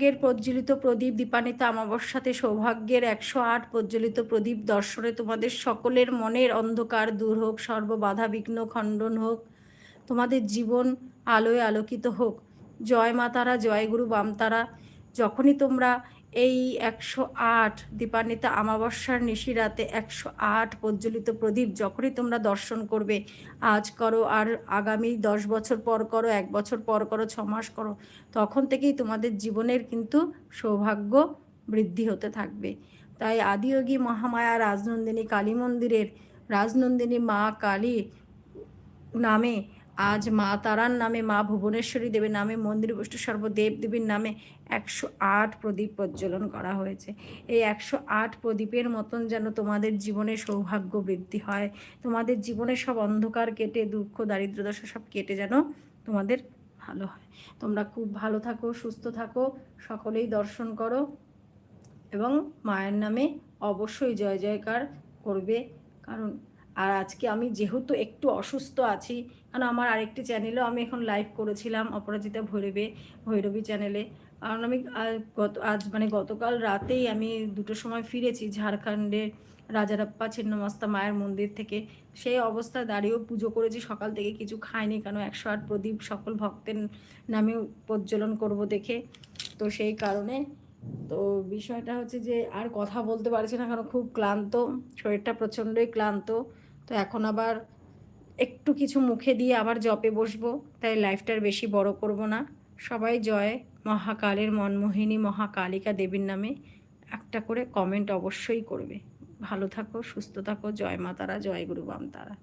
সৌভাগ্যের প্রজ্বলিত প্রদীপ দীপান্বিতা অমাবস্যাতে সৌভাগ্যের একশো আট প্রজ্বলিত প্রদীপ দর্শনে তোমাদের সকলের মনের অন্ধকার দূর হোক, সর্ববাধা বিঘ্ন খণ্ডন হোক, তোমাদের জীবন আলোয় আলোকিত হোক। জয় মাতারা জয় গুরু বামতারা যখনই তোমরা এই একশো আট দীপান্বিতা অমাবস্যার নিশি রাতে একশো আট প্রজ্বলিত প্রদীপ যখনই তোমরা দর্শন করবে, আজ করো আর আগামী দশ বছর পর করো, এক বছর পর করো, ছ মাস করো, তখন থেকেই তোমাদের জীবনের কিন্তু সৌভাগ্য বৃদ্ধি হতে থাকবে। তাই আদিয়োগী মহামায়া রাজনন্দিনী কালী মন্দিরের রাজনন্দিনী মা কালী নামে আজ মা তারার নামে, মা ভুবনেশ্বরী দেবীর নামে, মন্দির বৈষ্ণব সর্বদেব দেবীর নামে একশো আট প্রদীপ প্রজ্বলন করা হয়েছে। এই একশো আট প্রদীপের মতন যেন তোমাদের জীবনে সৌভাগ্য বৃদ্ধি হয়। তোমাদের জীবনে সব অন্ধকার কেটে, দুঃখ, দারিদ্রদশা সব কেটে যেন তোমাদের ভালো হয়। তোমরা খুব ভালো থাকো, সুস্থ থাকো, সকলেই দর্শন করো এবং মায়ের নামে অবশ্যই জয় জয়কার করবে। কারণ আর আজকে আমি যেহেতু একটু অসুস্থ আছি, কারণ আমার আরেকটি চ্যানেলেও আমি এখন লাইভ করেছিলাম, অপরাজিতা ভৈরবে, ভৈরবী চ্যানেলে কারণ আমি গত, আজ মানে গতকাল রাতেই আমি দুটোর সময় ফিরেছি ঝাড়খণ্ডের রাজারাপ্পা ছিন্নমস্তা মায়ের মন্দির থেকে। সেই অবস্থায় দাঁড়িয়েও পুজো করেছি, সকাল থেকে কিছু খাইনি, কেন একশো আট প্রদীপ সকল ভক্তের নামে প্রজ্বলন করব দেখে। তো সেই কারণে তো বিষয়টা হচ্ছে যে আর কথা বলতে পারছি না, কারণ খুব ক্লান্ত, শরীরটা প্রচণ্ডই ক্লান্ত। তো এখন আবার একটু কিছু মুখে দিয়ে আবার জপে বসবো, তাই লাইফটার বেশি বড় করব না। সবাই জয়, মহাকালের মনমোহিনী মহাকালিকা দেবীর নামে একটা করে কমেন্ট অবশ্যই করবে। ভালো থাকো, সুস্থ থাকো, জয় মা তারা, জয় গুরু বাম তারা।